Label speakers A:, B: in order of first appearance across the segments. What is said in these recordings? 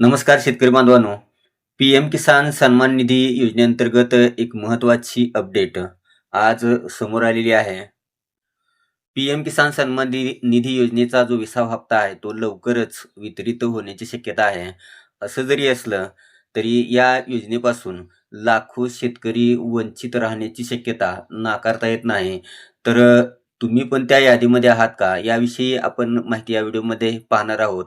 A: नमस्कार शेतकरी बांधवांनो. पी एम किसान सन्मान निधी योजनेअंतर्गत एक महत्त्वाची अपडेट आज समोर आलेली आहे. पी एम किसान सन्मान निधी निधी योजनेचा जो विसावा हप्ता आहे तो लवकरच वितरित होण्याची शक्यता आहे. असं जरी असलं तरी या योजनेपासून लाखो शेतकरी वंचित राहण्याची शक्यता नाकारता येत नाही. तर तुम्ही पण त्या यादीमध्ये आहात का? याविषयी आपण माहिती या व्हिडिओमध्ये पाहणार आहोत.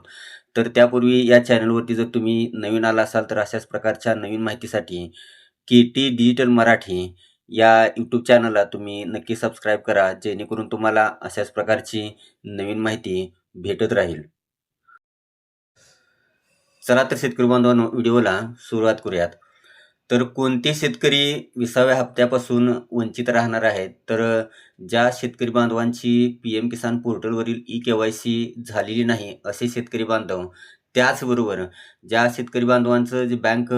A: तर त्यापूर्वी या चॅनलवरती जर तुम्ही नवीन आला असाल तर अशाच प्रकारच्या नवीन माहितीसाठी के टी डिजिटल मराठी या यूट्यूब चॅनलला तुम्ही नक्की सबस्क्राईब करा जेणेकरून तुम्हाला अशाच प्रकारची नवीन माहिती भेटत राहील. चला तर शेतकरी बांधवांनो व्हिडिओला सुरुवात करूयात. तर कोणते शेतकरी विसाव्या हप्त्यापासून वंचित राहणार आहेत? तर ज्या शेतकरी बांधवांची पी एम किसान पोर्टलवरील ई के वाय सी झालेली नाही असे शेतकरी बांधव त्याचबरोबर ज्या शेतकरी बांधवांचं जे बँक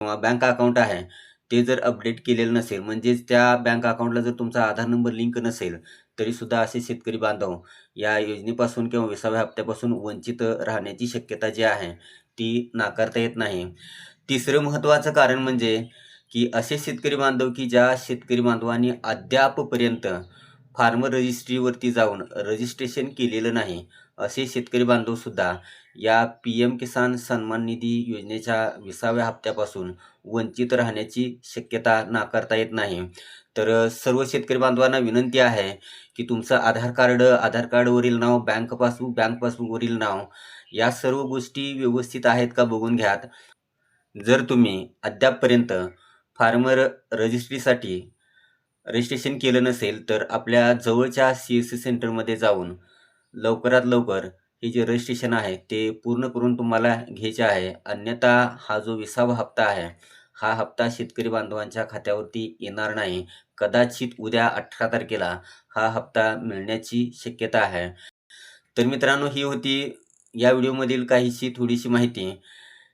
A: किंवा बँक अकाउंट आहे ते जर अपडेट केलेलं नसेल म्हणजेच त्या बँक अकाउंटला जर तुमचा आधार नंबर लिंक नसेल तरीसुद्धा असे शेतकरी बांधव या योजनेपासून किंवा विसाव्या हप्त्यापासून वंचित राहण्याची शक्यता जी आहे ती नाकारता येत नाही. तिसरं महत्त्वाचं कारण म्हणजे की असे शेतकरी बांधव की ज्या शेतकरी बांधवांनी अद्यापपर्यंत फार्मर रजिस्ट्रीवरती जाऊन रजिस्ट्रेशन केलेलं नाही असे शेतकरी बांधवसुद्धा या पी एम किसान सन्मान निधी योजनेच्या विसाव्या हप्त्यापासून वंचित राहण्याची शक्यता नाकारता येत नाही. तर सर्व शेतकरी बांधवांना विनंती आहे की तुमचं आधार कार्ड आधार कार्डवरील नाव बँक पासबुक बँक पासबुकवरील नाव या सर्व गोष्टी व्यवस्थित आहेत का बघून घ्यात. जर तुम्ही अद्यापपर्यंत फार्मर रजिस्ट्रीसाठी रजिस्ट्रेशन केलं नसेल तर आपल्या जवळच्या सी एस सी सेंटरमध्ये जाऊन लवकरात लवकर हे जे रजिस्ट्रेशन आहे ते पूर्ण करून तुम्हाला घ्यायचे आहे. अन्यथा हा जो विसावा हप्ता आहे हा हप्ता शेतकरी बांधवांच्या खात्यावरती येणार नाही. कदाचित उद्या अठरा तारखेला हा हप्ता मिळण्याची शक्यता आहे. तर मित्रांनो ही होती या व्हिडिओमधील काहीशी थोडीशी माहिती.